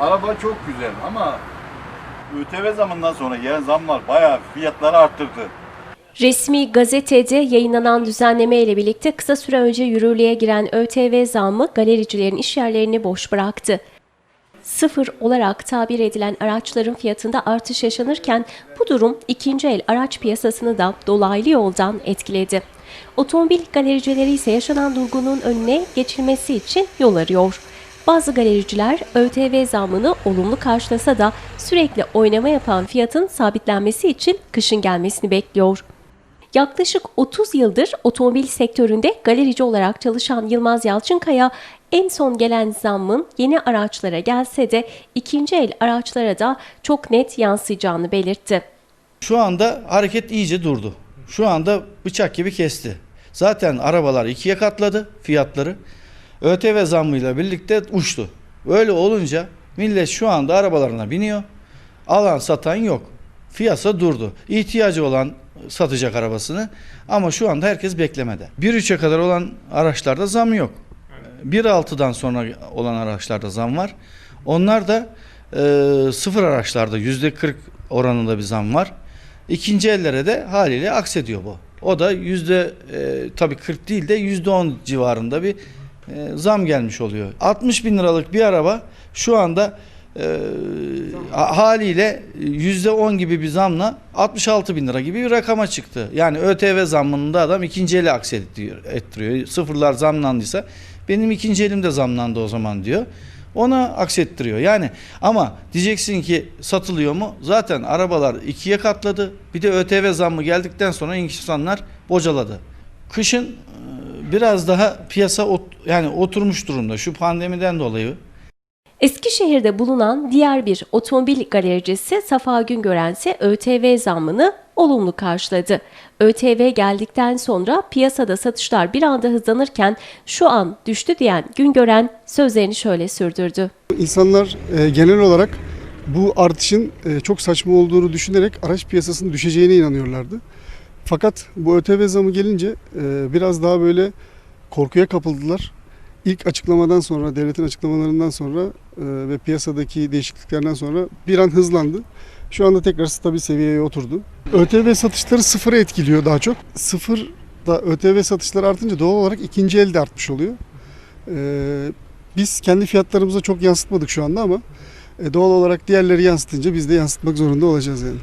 araba çok güzel ama ÖTV zamından sonra gelen zamlar bayağı fiyatları arttırdı. Resmi gazetede yayınlanan düzenleme ile birlikte kısa süre önce yürürlüğe giren ÖTV zammı galericilerin iş yerlerini boş bıraktı. Sıfır olarak tabir edilen araçların fiyatında artış yaşanırken bu durum ikinci el araç piyasasını da dolaylı yoldan etkiledi. Otomobil galericileri ise yaşanan durgunluğun önüne geçilmesi için yol arıyor. Bazı galericiler ÖTV zammını olumlu karşılasa da sürekli oynama yapan fiyatın sabitlenmesi için kışın gelmesini bekliyor. Yaklaşık 30 yıldır otomobil sektöründe galerici olarak çalışan Yılmaz Yalçınkaya en son gelen zammın yeni araçlara gelse de ikinci el araçlara da çok net yansıyacağını belirtti. Şu anda hareket iyice durdu. Şu anda bıçak gibi kesti. Zaten arabalar ikiye katladı fiyatları. ÖTV zammıyla birlikte uçtu. Böyle olunca millet şu anda arabalarına biniyor. Alan satan yok. Piyasa durdu. İhtiyacı olan satacak arabasını ama şu anda herkes beklemede. 1.3'e kadar olan araçlarda zam yok. 1.6'dan sonra olan araçlarda zam var. Onlar da e, sıfır araçlarda %40 oranında bir zam var. İkinci ellere de haliyle aksediyor bu. O da yüzde e, tabii 40 değil de yüzde 10 civarında bir e, zam gelmiş oluyor. 60 bin liralık bir araba şu anda e, ha- haliyle yüzde 10 gibi bir zamla 66 bin lira gibi bir rakama çıktı. Yani ÖTV zammında adam ikinci eli aksettiriyor. ettiriyor. Sıfırlar zamlandıysa benim ikinci elim de zamlandı o zaman diyor. Ona aksettiriyor. Yani ama diyeceksin ki satılıyor mu? Zaten arabalar ikiye katladı. Bir de ÖTV zammı geldikten sonra insanlar bocaladı. Kışın e, biraz daha piyasa ot- yani oturmuş durumda şu pandemiden dolayı. Eskişehir'de bulunan diğer bir otomobil galericisi Safa Güngören ise ÖTV zammını olumlu karşıladı. ÖTV geldikten sonra piyasada satışlar bir anda hızlanırken şu an düştü diyen Güngören sözlerini şöyle sürdürdü. İnsanlar e, genel olarak bu artışın e, çok saçma olduğunu düşünerek araç piyasasının düşeceğine inanıyorlardı. Fakat bu ÖTV zamı gelince e, biraz daha böyle korkuya kapıldılar. İlk açıklamadan sonra, devletin açıklamalarından sonra e, ve piyasadaki değişikliklerden sonra bir an hızlandı. Şu anda tekrar stabil seviyeye oturdu. ÖTV satışları sıfıra etkiliyor daha çok. Sıfır da ÖTV satışları artınca doğal olarak ikinci el de artmış oluyor. E, biz kendi fiyatlarımıza çok yansıtmadık şu anda ama doğal olarak diğerleri yansıtınca biz de yansıtmak zorunda olacağız yani.